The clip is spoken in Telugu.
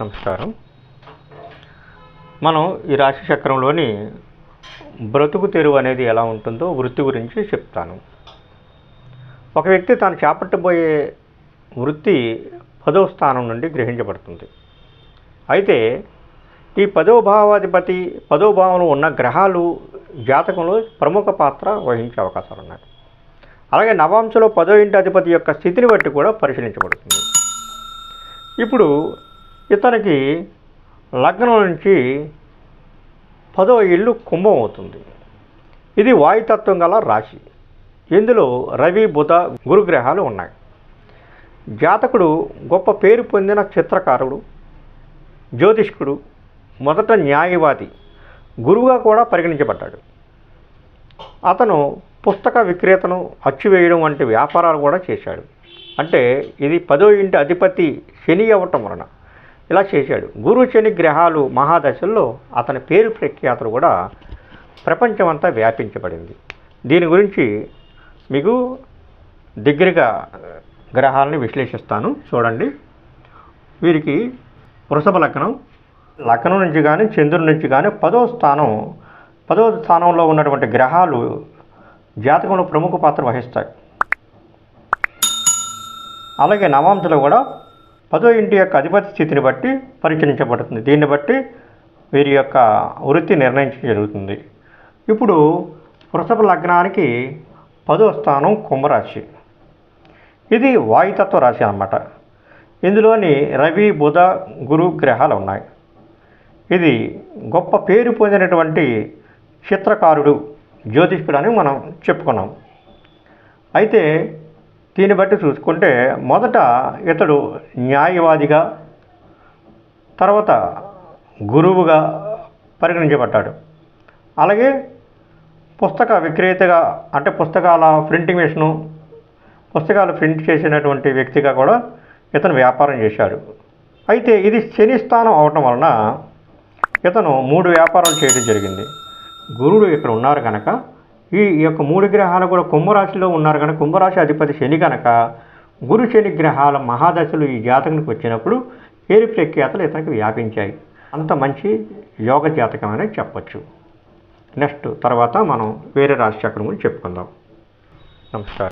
నమస్కారం. మనం ఈ రాశి చక్రంలోని బ్రతుకు తెరువు అనేది ఎలా ఉంటుందో వృత్తి గురించి చెప్తాను. ఒక వ్యక్తి తాను చేపట్టబోయే వృత్తి పదవ స్థానం నుండి గ్రహించబడుతుంది. అయితే ఈ పదవ భావాధిపతి పదవ భావంలో ఉన్న గ్రహాలు జాతకంలో ప్రముఖ పాత్ర వహించే అవకాశాలు ఉన్నాయి. అలాగే నవాంశలో పదో ఇంటి అధిపతి యొక్క స్థితిని బట్టి కూడా పరిశీలించబడుతుంది. ఇప్పుడు ఇతనికి లగ్నం నుంచి పదో ఇల్లు కుంభం అవుతుంది. ఇది వాయుతత్వం గల రాశి. ఇందులో రవి బుధ గురుగ్రహాలు ఉన్నాయి. జాతకుడు గొప్ప పేరు పొందిన చిత్రకారుడు జ్యోతిష్కుడు మొదట న్యాయవాది గురువుగా కూడా పరిగణించబడ్డాడు. అతను పుస్తక విక్రేతను అచ్చువేయడం వంటి వ్యాపారాలు కూడా చేశాడు. అంటే ఇది పదో ఇంటి అధిపతి శని అవ్వటం వలన. ఇలా చేశాడు. గురు శని గ్రహాలు మహాదశల్లో అతని పేరు ప్రఖ్యాతులు కూడా ప్రపంచమంతా వ్యాపించబడింది. దీని గురించి మీకు దగ్గరగా గ్రహాలని విశ్లేషిస్తాను. చూడండి. వీరికి వృషభ లగ్నం లగ్నం నుంచి కానీ చంద్రుడి నుంచి కానీ పదో స్థానం పదో స్థానంలో ఉన్నటువంటి గ్రహాలు జాతకంలో ప్రముఖ పాత్ర వహిస్తాయి. అలాగే నవాంశలో కూడా పదో ఇంటి యొక్క అధిపతి స్థితిని బట్టి పరిచయించబడుతుంది దీన్ని బట్టి వీరి యొక్క వృత్తి నిర్ణయించడం జరుగుతుంది. ఇప్పుడు వృషభ లగ్నానికి పదో స్థానం కుంభరాశి. ఇది వాయుతత్వ రాశి అన్నమాట. ఇందులోని రవి బుధ గురు గ్రహాలు ఉన్నాయి. ఇది గొప్ప పేరు పొందినటువంటి చిత్రకారుడు జ్యోతిష్కుడు అని మనం చెప్పుకున్నాం. అయితే దీన్ని బట్టి చూసుకుంటే మొదట ఇతడు న్యాయవాదిగా తర్వాత గురువుగా పరిగణించబడ్డాడు. అలాగే పుస్తక విక్రేతగా అంటే పుస్తకాల ప్రింటింగ్ మిషను పుస్తకాలు ప్రింట్ చేసినటువంటి వ్యక్తిగా కూడా ఇతను వ్యాపారం చేశాడు. అయితే ఇది శని స్థానం అవటం వలన ఇతను మూడు వ్యాపారాలు చేయడం జరిగింది. గురుడు ఇక్కడ ఉన్నారు కనుక ఈ యొక్క మూడు గ్రహాలు కూడా కుంభరాశిలో ఉన్నారు కనుక కుంభరాశి అధిపతి శని కనుక గురు శని గ్రహాల మహాదశలు ఈ జాతకానికి వచ్చినప్పుడు పేరు ప్రఖ్యాతలు ఇతనికి వ్యాపించాయి. అంత మంచి యోగ జాతకం అని చెప్పచ్చు. నెక్స్ట్ తర్వాత మనం వేరే రాశి చక్రం గురించి చెప్పుకుందాం. నమస్కారం.